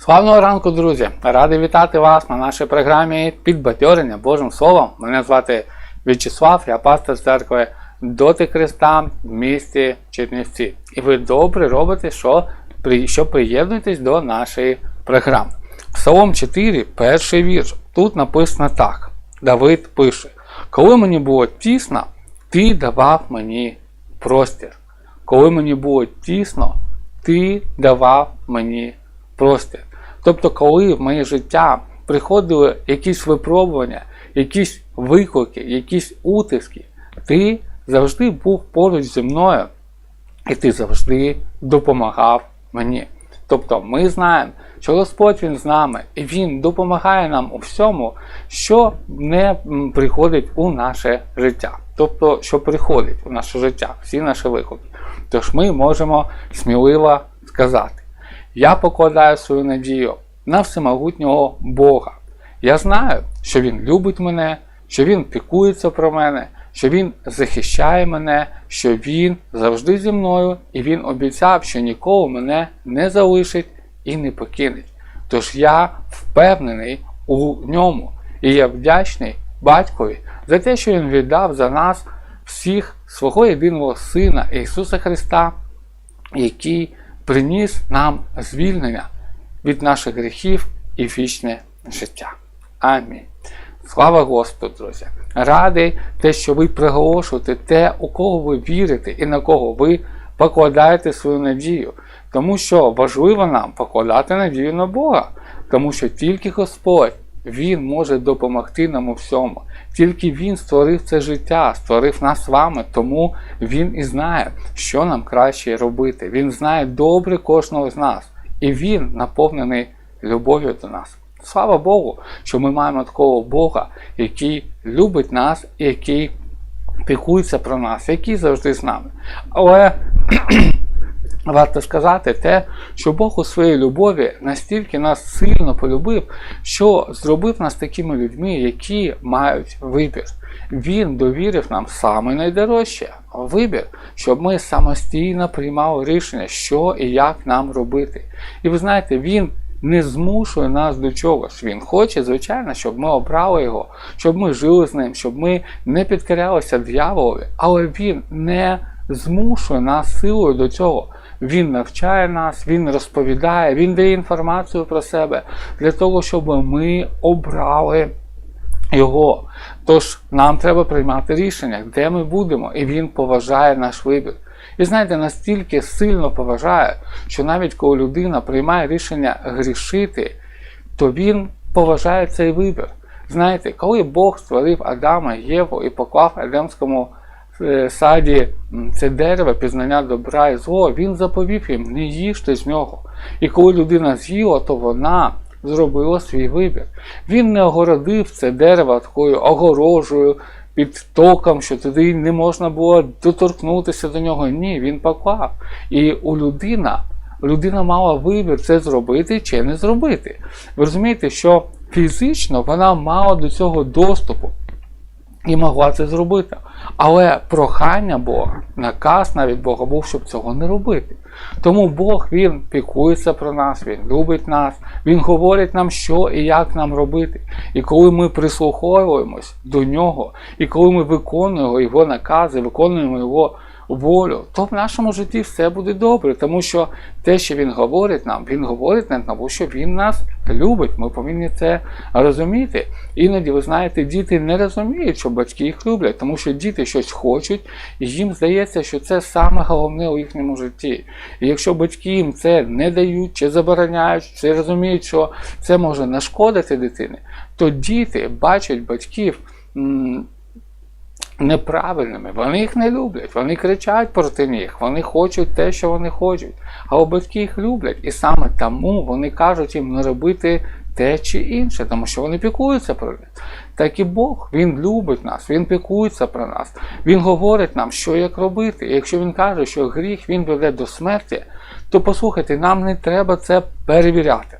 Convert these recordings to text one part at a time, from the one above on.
Славного ранку, друзі! Радий вітати вас на нашій програмі Підбадьорення Божим Словом. Мене звати В'ячеслав, я пастор церкви Доти Христа в місті Чернівці. І ви добре робите, що, що приєднуєтесь до нашої програми. Псалом 4, перший вірш. Тут написано так. Давид пише: Коли мені було тісно, ти давав мені простір. Коли мені було тісно, ти давав мені простір. Тобто, коли в моє життя приходили якісь випробування, якісь виклики, якісь утиски, ти завжди був поруч зі мною, і ти завжди допомагав мені. Тобто ми знаємо, що Господь Він з нами, і Він допомагає нам у всьому, що не приходить у наше життя. Тобто, що приходить у наше життя, всі наші виклики. Тож ми можемо сміливо сказати: я покладаю свою надію на всемогутнього Бога. Я знаю, що Він любить мене, що Він пікується про мене, що Він захищає мене, що Він завжди зі мною, і Він обіцяв, що ніколи мене не залишить і не покинеть. Тож я впевнений у ньому, і я вдячний батькові за те, що Він віддав за нас всіх свого єдиного Сина Ісуса Христа, який приніс нам звільнення від наших гріхів і вічне життя. Амінь. Слава Господу, друзі! Радий те, що ви приголошуєте те, у кого ви вірите і на кого ви покладаєте свою надію. Тому що важливо нам покладати надію на Бога, тому що тільки Господь Він може допомогти нам у всьому. Тільки Він створив це життя, створив нас з вами, тому Він і знає, що нам краще робити. Він знає добре кожного з нас, і Він наповнений любов'ю до нас. Слава Богу, що ми маємо такого Бога, який любить нас який піклується про нас, який завжди з нами. Але варто сказати те, що Бог у своїй любові настільки нас сильно полюбив, що зробив нас такими людьми, які мають вибір. Він довірив нам саме найдорожче вибір, щоб ми самостійно приймали рішення, що і як нам робити. І ви знаєте, він не змушує нас до чогось. Він хоче, звичайно, щоб ми обрали його, щоб ми жили з ним, щоб ми не підкорялися дьяволові, але він не змушує нас силою до цього. Він навчає нас, він розповідає, він дає інформацію про себе для того, щоб ми обрали його. Тож нам треба приймати рішення, де ми будемо, і він поважає наш вибір. І знаєте, настільки сильно поважає, що навіть коли людина приймає рішення грішити, то він поважає цей вибір. Знаєте, коли Бог створив Адама Єву і поклав Едемському саді це дерево пізнання добра і зло, він заповів їм не їжте з нього. І коли людина з'їла, то вона зробила свій вибір. Він не огородив це дерево такою огорожею, під током, що туди не можна було доторкнутися до нього. Ні, він поклав. І у людина, людина мала вибір це зробити чи не зробити. Ви розумієте, що фізично вона мала до цього доступу і могла це зробити. Але прохання Бога, наказ навіть Бога був, щоб цього не робити. Тому Бог Він піклується про нас, Він любить нас, Він говорить нам, що і як нам робити. І коли ми прислуховуємось до нього, і коли ми виконуємо Його накази, виконуємо Його волю, то в нашому житті все буде добре, тому що те, що він говорить нам, він говорить нам, тому що він нас любить. Ми повинні це розуміти. Іноді, ви знаєте, діти не розуміють, що батьки їх люблять, тому що діти щось хочуть, і їм здається, що це саме головне у їхньому житті. І якщо батьки їм це не дають чи забороняють, чи розуміють, що це може нашкодити дитині, то діти бачать батьків. Неправильними. Вони їх не люблять, вони кричать проти них, вони хочуть те, що вони хочуть. А у батьки їх люблять. І саме тому вони кажуть їм не робити те чи інше, тому що вони піклуються про них. Так і Бог, Він любить нас, Він піклується про нас, Він говорить нам, що як робити. І якщо він каже, що гріх він веде до смерті, то послухайте, нам не треба це перевіряти.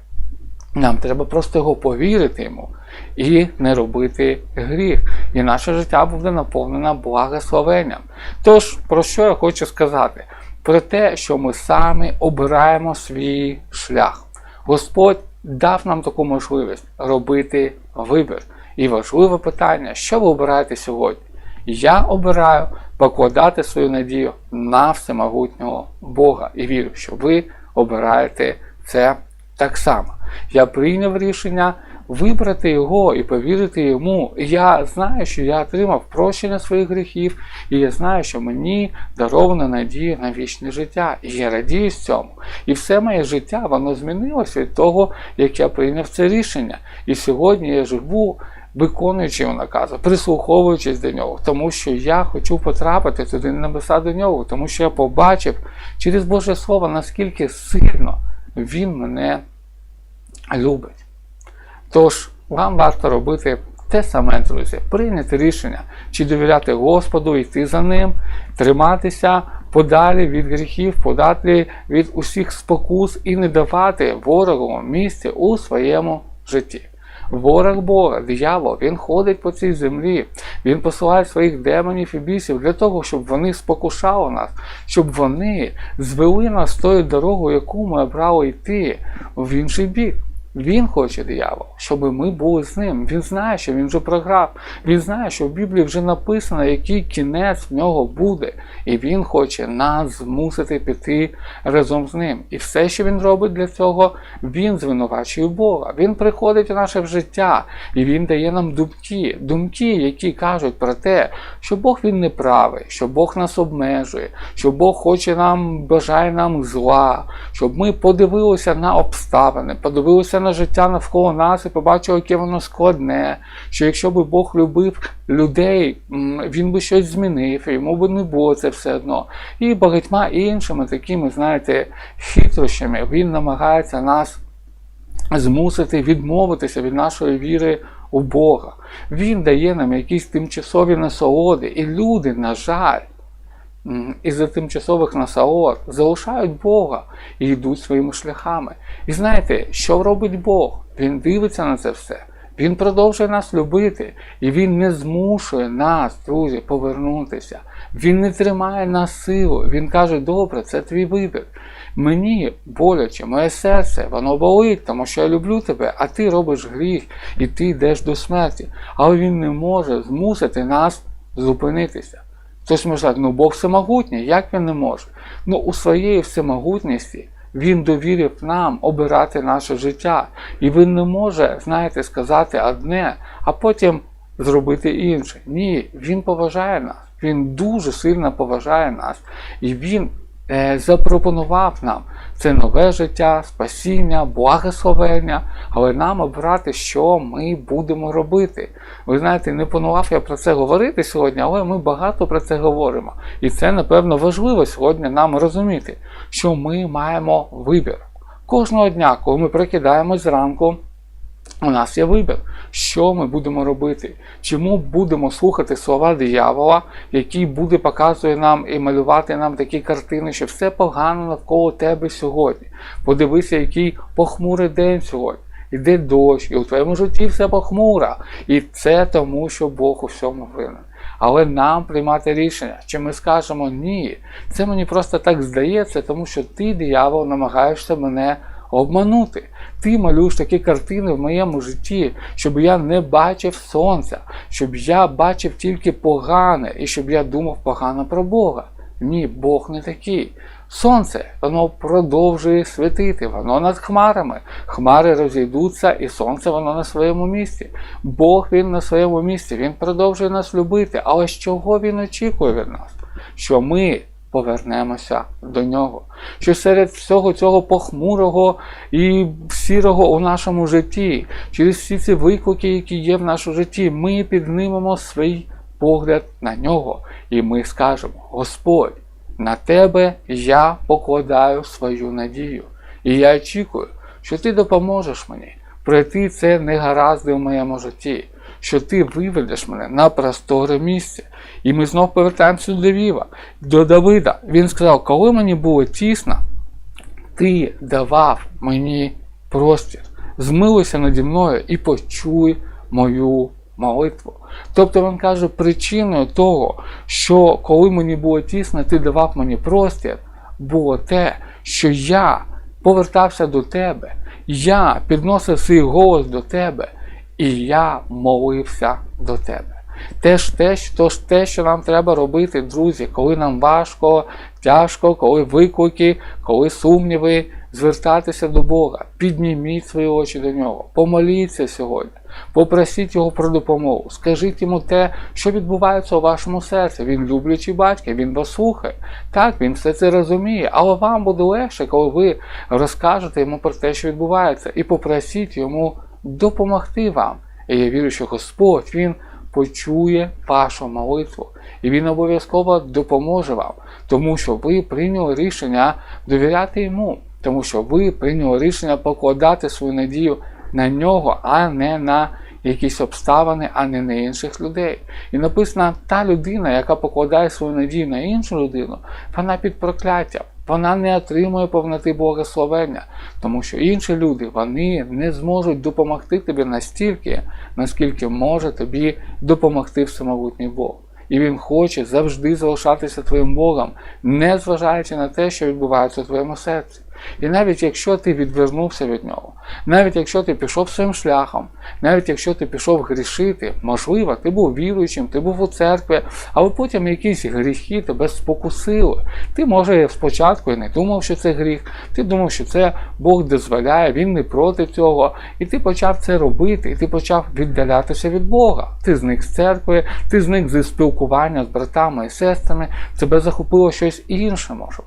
Нам треба просто його повірити йому і не робити гріх. І наше життя буде наповнене благословенням. Тож, про що я хочу сказати? Про те, що ми самі обираємо свій шлях. Господь дав нам таку можливість робити вибір. І важливе питання, що ви обираєте сьогодні? Я обираю покладати свою надію на всемогутнього Бога і вірю, що ви обираєте це так само. Я прийняв рішення вибрати його і повірити йому. Я знаю, що я отримав прощення своїх гріхів, і я знаю, що мені дарована надія на вічне життя. І я радію з цьому. І все моє життя воно змінилося від того, як я прийняв це рішення. І сьогодні я живу. Виконуючи його накази, прислуховуючись до нього, тому що я хочу потрапити туди на небеса до нього, тому що я побачив через Боже Слово, наскільки сильно Він мене любить. Тож, вам варто робити те саме, друзі, прийняти рішення, чи довіряти Господу, йти за ним, триматися подалі від гріхів, подалі від усіх спокус і не давати ворогу місця у своєму житті. Ворог Бога, диявол, він ходить по цій землі, він посилає своїх демонів і бісів для того, щоб вони спокушали нас, щоб вони звели нас тою дорогою, яку ми обрали йти в інший бік. Він хоче диявол, щоб ми були з ним. Він знає, що він вже програв. Він знає, що в Біблії вже написано, який кінець в нього буде. І він хоче нас змусити піти разом з ним. І все, що він робить для цього, він звинувачує Бога. Він приходить у наше життя і він дає нам думки, думки, які кажуть про те, що Бог він не правий, що Бог нас обмежує, що Бог хоче нам, бажає нам зла, щоб ми подивилися на обставини, подивилися на життя навколо нас і побачили, яке воно складне. Що якщо би Бог любив людей, він би щось змінив, йому би не було це все одно. І багатьма іншими такими, знаєте, хитрощами він намагається нас змусити відмовитися від нашої віри у Бога. Він дає нам якісь тимчасові насолоди, і люди, на жаль, із-за тимчасових насолод залишають Бога і йдуть своїми шляхами. І знаєте, що робить Бог? Він дивиться на це все. Він продовжує нас любити, і він не змушує нас, друзі, повернутися. Він не тримає нас силу. Він каже: добре, це твій вибір. Мені боляче, моє серце, воно болить, тому що я люблю тебе, а ти робиш гріх і ти йдеш до смерті. Але він не може змусити нас зупинитися. Хтось може сказати, ну Бог всемогутній, як він не може? Ну у своєї всемогутності він довірив нам обирати наше життя. І він не може, знаєте, сказати одне, а потім зробити інше. Ні, він поважає нас. Він дуже сильно поважає нас. І він запропонував нам це нове життя, спасіння, благословення, але нам обрати, що ми будемо робити. Ви знаєте, не планував я про це говорити сьогодні, але ми багато про це говоримо. І це, напевно, важливо сьогодні нам розуміти, що ми маємо вибір. Кожного дня, коли ми прокидаємось зранку, у нас є вибір, що ми будемо робити, чому будемо слухати слова диявола, який буде показує нам і малювати нам такі картини, що все погано навколо тебе сьогодні. Подивися, який похмурий день сьогодні. Іде дощ, і у твоєму житті все похмуро. І це тому, що Бог у всьому винен. Але нам приймати рішення, чи ми скажемо ні, це мені просто так здається, тому що ти, диявол, намагаєшся мене обманути. Ти малюєш такі картини в моєму житті, щоб я не бачив сонця, щоб я бачив тільки погане і щоб я думав погано про Бога. Ні, Бог не такий. Сонце, воно продовжує світити, воно над хмарами. Хмари розійдуться, і сонце воно на своєму місці. Бог він на своєму місці, він продовжує нас любити. Але з чого він очікує від нас? Що ми повернемося до нього. Що серед всього цього похмурого і сірого у нашому житті, через всі ці виклики, які є в нашому житті, ми піднімемо свій погляд на нього, і ми скажемо: Господь, на тебе я покладаю свою надію. І я очікую, що ти допоможеш мені пройти це негаразди в моєму житті, що ти виведеш мене на просторе місце. І ми знов повертаємося до Віва, до Давида. Він сказав, коли мені було тісно, ти давав мені простір. Змилуйся наді мною і почуй мою молитву. Тобто він каже, причиною того, що коли мені було тісно, ти давав мені простір, було те, що я повертався до тебе, я підносив свій голос до тебе, і я молився до тебе. Теж те, тож те, що нам треба робити, друзі, коли нам важко, тяжко, коли виклики, коли сумніви, звертатися до Бога, підніміть свої очі до нього, помоліться сьогодні, попросіть його про допомогу, скажіть йому те, що відбувається у вашому серці. Він люблячий батько, він вас слухає. Так, він все це розуміє, але вам буде легше, коли ви розкажете йому про те, що відбувається, і попросіть йому допомогти вам. І я вірю, що Господь Він почує вашу молитву, і Він обов'язково допоможе вам, тому що ви прийняли рішення довіряти йому, тому що ви прийняли рішення покладати свою надію на нього, а не на якісь обставини, а не на інших людей. І написано, та людина, яка покладає свою надію на іншу людину, вона під прокляттям. Вона не отримує повноти благословення, тому що інші люди вони не зможуть допомогти тобі настільки, наскільки може тобі допомогти всемогутній Бог. І Він хоче завжди залишатися твоїм Богом, незважаючи на те, що відбувається у твоєму серці. І навіть якщо ти відвернувся від нього, навіть якщо ти пішов своїм шляхом, навіть якщо ти пішов грішити, можливо, ти був віруючим, ти був у церкві, але потім якісь гріхи тебе спокусили. Ти, може, спочатку і не думав, що це гріх, ти думав, що це Бог дозволяє, Він не проти цього. І ти почав це робити, і ти почав віддалятися від Бога. Ти зник з церкви, ти зник зі спілкування з братами і сестрами, тебе захопило щось інше може.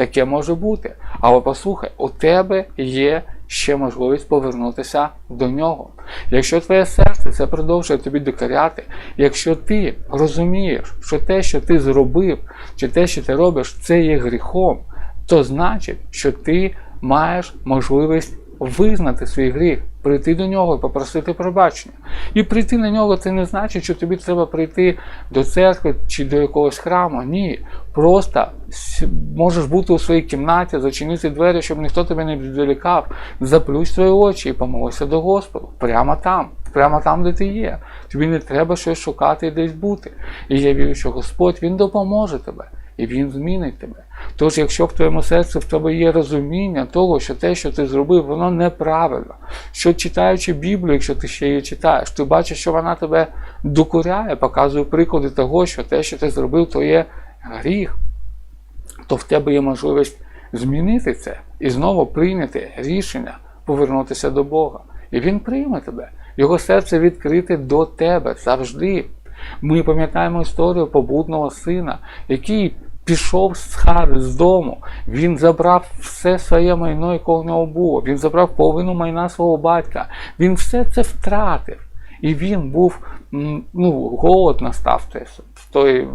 Таке може бути. Але послухай, у тебе є ще можливість повернутися до нього. Якщо твоє серце це продовжує тобі докоряти, якщо ти розумієш, що те, що ти зробив, чи те, що ти робиш, це є гріхом, то значить, що ти маєш можливість визнати свій гріх, прийти до нього і попросити пробачення. І прийти на нього це не значить, що тобі треба прийти до церкви чи до якогось храму. Ні. Просто можеш бути у своїй кімнаті, зачинити двері, щоб ніхто тебе не відволікав. Заплющ свої очі і помолися до Господа. Прямо там, прямо там, де ти є. Тобі не треба щось шукати і десь бути. І я вірю, що Господь Він допоможе тебе і Він змінить тебе. Тож, якщо в твоєму серці в тебе є розуміння того, що те, що ти зробив, воно неправильно. Що читаючи Біблію, якщо ти ще її читаєш, ти бачиш, що вона тебе докоряє, показує приклади того, що те, що ти зробив, то є гріх, то в тебе є можливість змінити це і знову прийняти рішення повернутися до Бога. І Він прийме тебе. Його серце відкрите до тебе завжди. Ми пам'ятаємо історію побудного сина, який пішов з хати з дому. Він забрав все своє майно, яке в нього було. Він забрав половину майна свого батька. Він все це втратив. І він був, ну, голод настав в той,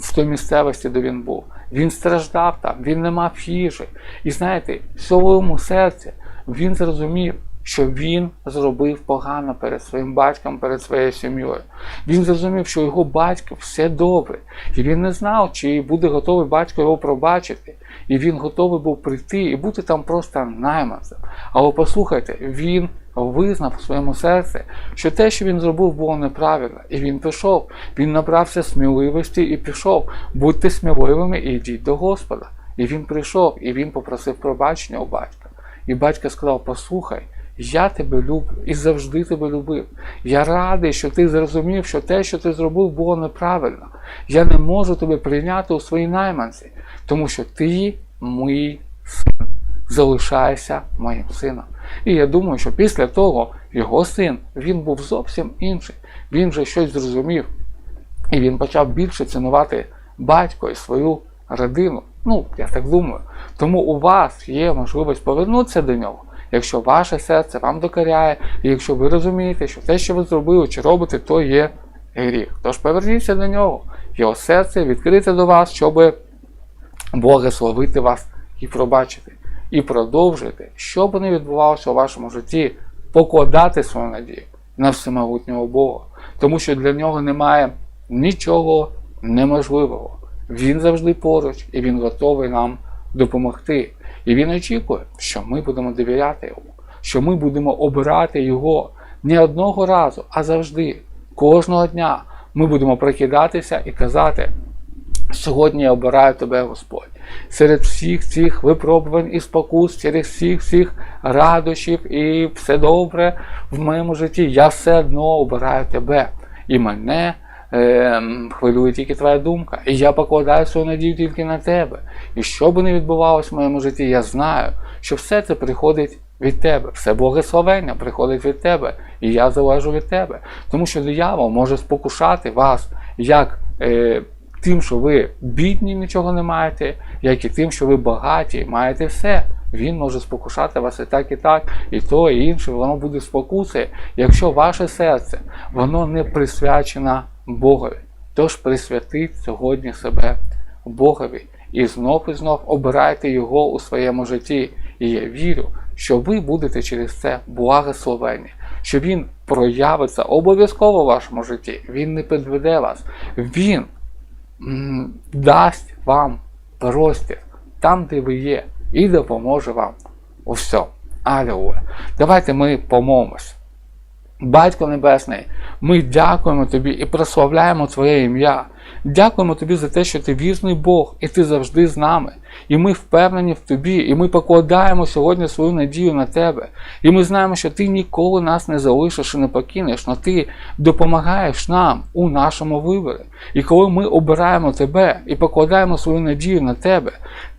в той місцевості, де він був. Він страждав там, він не мав їжі. І знаєте, в своєму серці він зрозумів що він зробив погано перед своїм батьком, перед своєю сім'єю. Він зрозумів, що його батько все добре, і він не знав, чи буде готовий батько його пробачити. І він готовий був прийти і бути там просто найманцем. Але послухайте, він визнав у своєму серці, що те, що він зробив, було неправильно. І він пішов. Він набрався сміливості і пішов. Будьте сміливими і йдіть до Господа. І він прийшов, і він попросив пробачення у батька. І батько сказав: Послухай, я тебе люблю і завжди тебе любив. Я радий, що ти зрозумів, що те, що ти зробив, було неправильно. Я не можу тебе прийняти у своїй найманці, тому що ти мій син. Залишайся моїм сином. І я думаю, що після того його син він був зовсім інший. Він вже щось зрозумів. І він почав більше цінувати батько і свою родину. Ну, я так думаю. Тому у вас є можливість повернутися до нього якщо ваше серце вам докоряє, і якщо ви розумієте, що те, що ви зробили чи робите, то є гріх. Тож поверніться до нього, його серце відкрите до вас, щоб благословити вас і пробачити. І продовжуйте, що б не відбувалося у вашому житті, покладати свою надію на всемогутнього Бога. Тому що для нього немає нічого неможливого. Він завжди поруч і він готовий нам допомогти. І він очікує, що ми будемо довіряти йому, що ми будемо обирати його не одного разу, а завжди, кожного дня ми будемо прокидатися і казати: Сьогодні я обираю тебе, Господь, серед всіх цих випробувань і спокус, через всіх всіх радощів і все добре в моєму житті. Я все одно обираю тебе. І мене хвилює тільки твоя думка. І я покладаю свою надію тільки на тебе. І що би не відбувалося в моєму житті, я знаю, що все це приходить від тебе, все благословення приходить від тебе, і я залежу від тебе. Тому що диявол може спокушати вас як е, тим, що ви бідні, нічого не маєте, як і тим, що ви багаті, маєте все. Він може спокушати вас і так, і так, і то, і інше, воно буде спокуси, якщо ваше серце воно не присвячено Богові. Тож присвятіть сьогодні себе Богові і знов і знов обирайте Його у своєму житті. І я вірю, що ви будете через це благословені, що Він проявиться обов'язково в вашому житті. Він не підведе вас. Він дасть вам простір там, де ви є, і допоможе вам у всьому. Алілуя. Давайте ми помолимось. Батько Небесний, ми дякуємо Тобі і прославляємо Твоє ім'я. Дякуємо Тобі за те, що Ти вірний Бог, і Ти завжди з нами. І ми впевнені в Тобі, і ми покладаємо сьогодні свою надію на Тебе. І ми знаємо, що Ти ніколи нас не залишиш і не покинеш, але Ти допомагаєш нам у нашому виборі. І коли ми обираємо Тебе і покладаємо свою надію на Тебе,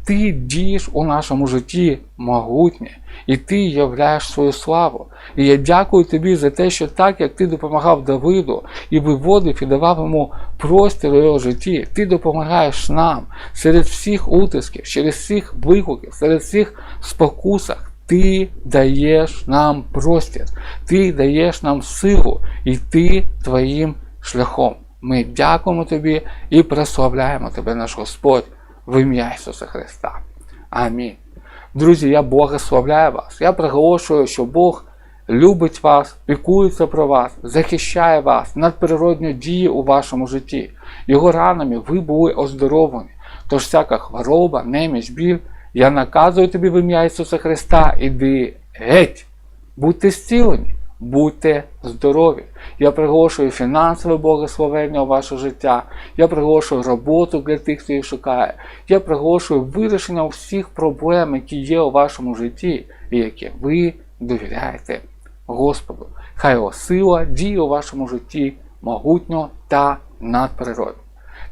Ти дієш у нашому житті могутнє, і Ти являєш свою славу. І я дякую тобі за те, що так як ти допомагав Давиду і виводив і давав йому простір у його житті, ти допомагаєш нам серед всіх утисків, через всіх викликів, серед всіх спокусах. Ти даєш нам простір, ти даєш нам силу йти твоїм шляхом. Ми дякуємо тобі і прославляємо тебе, наш Господь, в ім'я Ісуса Христа. Амінь. Друзі, я благословляю вас. Я приголошую, що Бог любить вас, пікується про вас, захищає вас, надприродньо діє у вашому житті. Його ранами ви були оздоровлені. Тож всяка хвороба, неміч, біль, я наказую тобі в ім'я Ісуса Христа, іди геть, будьте зцілені. Будьте здорові. Я приголошую фінансове благословення у ваше життя. Я приголошую роботу для тих, хто їх шукає. Я приголошую вирішення всіх проблем, які є у вашому житті, і які ви довіряєте Господу. Хай його сила діє у вашому житті могутньо та надприродно.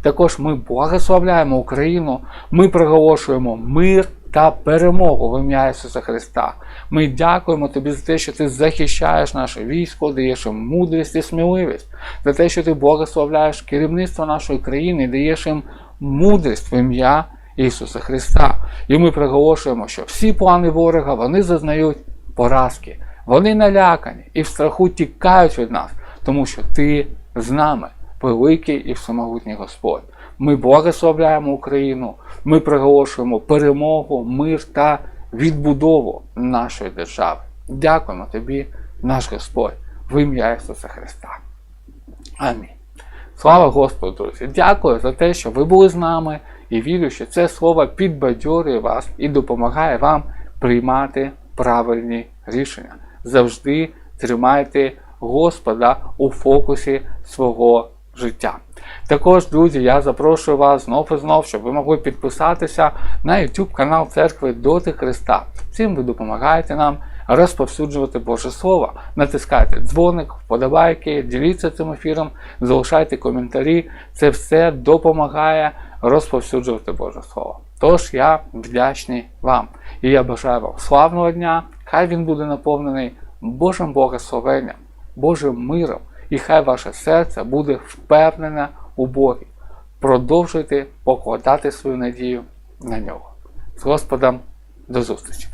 Також ми благословляємо Україну, ми приголошуємо мир та перемогу в ім'я Ісуса Христа. Ми дякуємо Тобі за те, що Ти захищаєш наше військо, даєш їм мудрість і сміливість, за те, що Ти благословляєш керівництво нашої країни, даєш їм мудрість в ім'я Ісуса Христа. І ми приголошуємо, що всі плани ворога вони зазнають поразки, вони налякані і в страху тікають від нас, тому що Ти з нами, великий і всемогутній Господь. Ми благословляємо Україну, ми приголошуємо перемогу, мир та відбудову нашої держави. Дякуємо тобі, наш Господь, в ім'я Ісуса Христа. Амінь. Слава Господу, друзі! Дякую за те, що ви були з нами, і вірю, що це слово підбадьорює вас і допомагає вам приймати правильні рішення. Завжди тримайте Господа у фокусі свого життя. Також, друзі, я запрошую вас знов і знов, щоб ви могли підписатися на YouTube канал Церкви Доти Христа. Цим ви допомагаєте нам розповсюджувати Боже Слово. Натискайте дзвоник, вподобайки, діліться цим ефіром, залишайте коментарі. Це все допомагає розповсюджувати Боже Слово. Тож я вдячний вам. І я бажаю вам славного дня, хай він буде наповнений Божим благословенням, Божим миром, і хай ваше серце буде впевнене у Богі. Продовжуйте покладати свою надію на нього. З Господом до зустрічі!